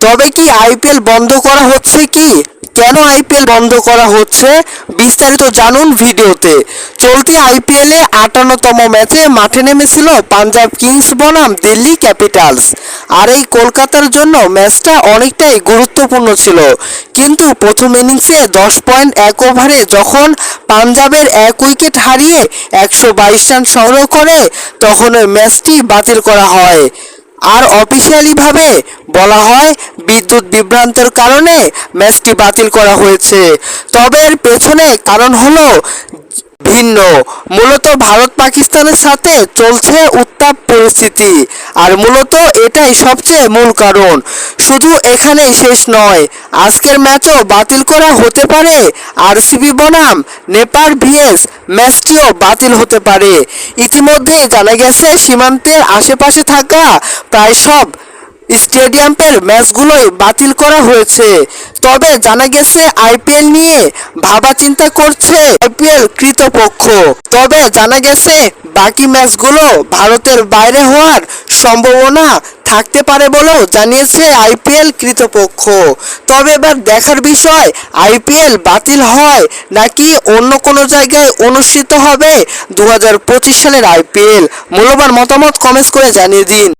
তবে কি আইপিএল বন্ধ করা হচ্ছে কি? কেন আইপিএল বন্ধ করা হচ্ছে? বিস্তারিত জানুন ভিডিওতে। চলতি আইপিএলে আটান্নতম ম্যাচে মাঠে নেমেছিল পাঞ্জাব কিংস বনাম, দিল্লি ক্যাপিটালস। আর এই কলকাতার জন্য ম্যাচটা অনেকটাই গুরুত্বপূর্ণ ছিল। কিন্তু প্রথম ইনিংসে দশ পয়েন্ট এক ওভারে যখন পাঞ্জাবের এক উইকেট হারিয়ে একশো বাইশ রান সংগ্রহ করে, তখন ওই ম্যাচটি বাতিল করা হয়। আর অফিসিয়ালিভাবে বলা হয় বিদ্যুৎ বিভ্রান্তের কারণে ম্যাচটি বাতিল করা হয়েছে। তবে এর পেছনে কারণ হলো ভিন্ন। মূলত ভারত পাকিস্তানের সাথে চলছে উত্তাপ পরিস্থিতি। আর মূলত এটাই সবচেয়ে মূল কারণ। শুধু এখানেই শেষ নয় আজকের ম্যাচও বাতিল করা হতে পারে। আরসিবি বনাম, নেপাল ভিএস, ম্যাচটিও বাতিল হতে পারে। ইতিমধ্যেই জানা গেছে, সীমান্তের আশেপাশে থাকা প্রায় সব স্টেডিয়ামের ম্যাচগুলোই বাতিল করা হয়েছে। তবে জানা গেছে, আইপিএল নিয়ে ভাবা চিন্তা করছে আইপিএল কৃতপক্ষ। তবে জানা গেছে, বাকি ম্যাচগুলো ভারতের বাইরে হওয়ার সম্ভাবনা থাকতে পারে বলেও জানিয়েছে আইপিএল কৃতপক্ষ। তবে এবার দেখার বিষয়, আইপিএল বাতিল হয় নাকি অন্য কোনো জায়গায় অনুষ্ঠিত হবে দু হাজার পঁচিশ সালের আইপিএল? মূল্যবান মতামত কমেন্টস করে জানিয়ে দিন।